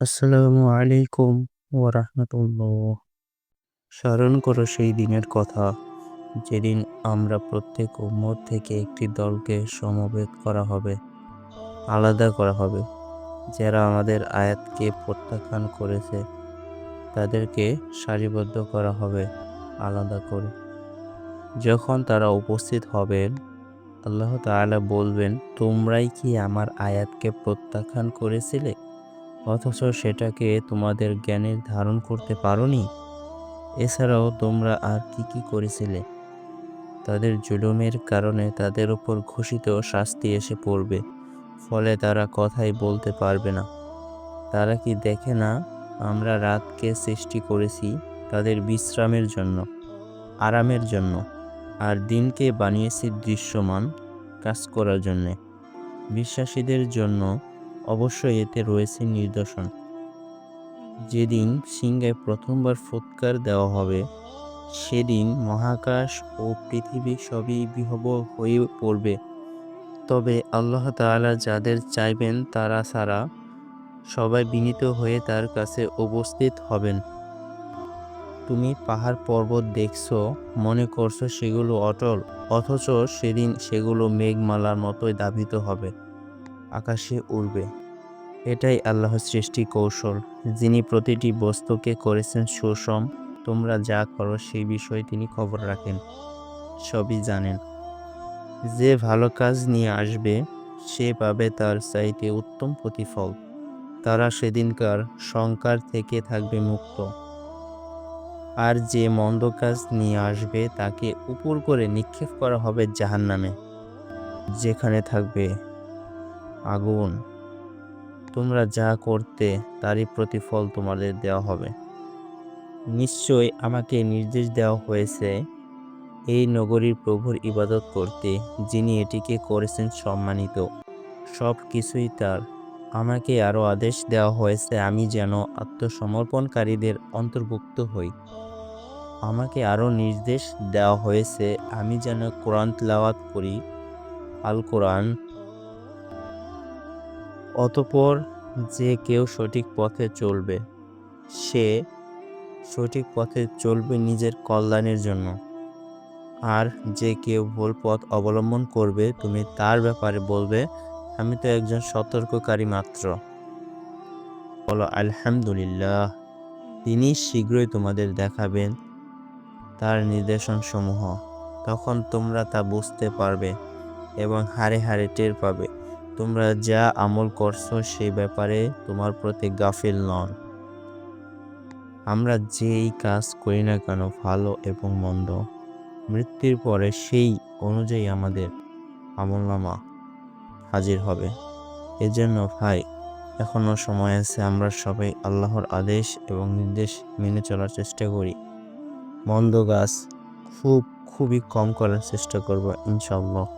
আসসালামু আলাইকুম ওয়া রাহমাতুল্লাহ। স্মরণ করো সেই দিনের কথা যেদিন আমরা প্রত্যেক উম্মত থেকে একটি দলকে সমবেত করা হবে, আলাদা করা হবে। যারা আমাদের আয়াতকে প্রত্যাখ্যান করেছে তাদেরকে সারিবদ্ধ করা হবে আলাদা করে। যখন তারা উপস্থিত হবেন আল্লাহ তাআলা বলবেন তোমরাই কি আমার আয়াতকে প্রত্যাখ্যান করেছিলে অথচ সেটাকে তোমাদের জ্ঞানের ধারণ করতে পারোনি? এছাড়াও তোমরা আর কি কি করেছিলে? তাদের জুলুমের কারণে তাদের উপর ঘোষিত শাস্তি এসে পড়বে, ফলে তারা কথাই বলতে পারবে না। তারা কি দেখে না আমরা রাতকে সৃষ্টি করেছি তাদের বিশ্রামের জন্য, আরামের জন্য, আর দিনকে বানিয়েছি দৃশ্যমান কাজ করার জন্যে? বিশ্বাসীদের জন্য অবশ্যই এতে রয়েছে নিদর্শন। যেদিন সিংহায় প্রথমবার ফুৎকার দেওয়া হবে, সেদিন মহাকাশ ও পৃথিবী সবই বিহবল হয়ে পড়বে। তবে আল্লাহ তাআলা যাদের চাইবেন তারা ছাড়া সবাই বিনীত হয়ে তার কাছে উপস্থিত হবেন। তুমি পাহাড় পর্বত দেখছ, মনে করছ সেগুলো অটল, অথচ সেদিন সেগুলো মেঘমালার মতোই দাবিত হবে। আকাশে উড়বে। এটাই আল্লাহর সৃষ্টি কৌশল, যিনি প্রতিটি বস্তুকে করেছেন সুষম। তোমরা যা করো, সেই বিষয়ে তিনি খবর রাখেন, সবই জানেন। যে ভালো কাজ নিয়ে আসবে, সে পাবে তার চাইতে উত্তম প্রতিফল। তারা সেদিনকার শঙ্কার থেকে থাকবে মুক্ত। আর যে মন্দ কাজ নিয়ে আসবে, তাকে উপর করে নিক্ষেপ করা হবে জাহান নামে যেখানে থাকবে আগুন। তোমরা যা করতে, তারই প্রতিফল তোমাদের দেওয়া হবে। নিশ্চয় আমাকে নির্দেশ দেওয়া হয়েছে, এই নগরীর প্রভুর ইবাদত করতে, যিনি এটিকে করেছেন সম্মানিত। সব কিছুই তার। আমাকে আরও আদেশ দেওয়া হয়েছে, আমি যেন আত্মসমর্পণকারীদের অন্তর্ভুক্ত হই। আমাকে আরও নির্দেশ দেওয়া হয়েছে, আমি যেন কোরআন তেলাওয়াত করি আল কোরআন অতপর যে কেউ সঠিক পথে চলবে, সে সঠিক পথে চলবে নিজের কল্যাণের জন্য। আর যে কেউ ভুল পথ অবলম্বন করবে, তুমি তার ব্যাপারে বলবে, আমি তো একজন সতর্ককারী মাত্র। বলো, আলহামদুলিল্লাহ, তিনি শীঘ্রই তোমাদের দেখাবেন তার নির্দেশনসমূহ তখন তোমরা তা বুঝতে পারবে এবং হারে হারে টের পাবে। তোমরা যা আমল করছ সেই ব্যাপারে তোমার প্রতি গাফিল নন। আমরা যেই কাজ করি না কেন, ভালো এবং মন্দ, মৃত্যুর পরে সেই অনুযায়ী আমাদের আমলনামা হাজির হবে। এজন্য ভাই এখনও সময় আছে, আমরা সবাই আল্লাহর আদেশ এবং নির্দেশ মেনে চলার চেষ্টা করি। মন্দ গাছ খুব, খুবই কম করার চেষ্টা করব ইনশাল্লাহ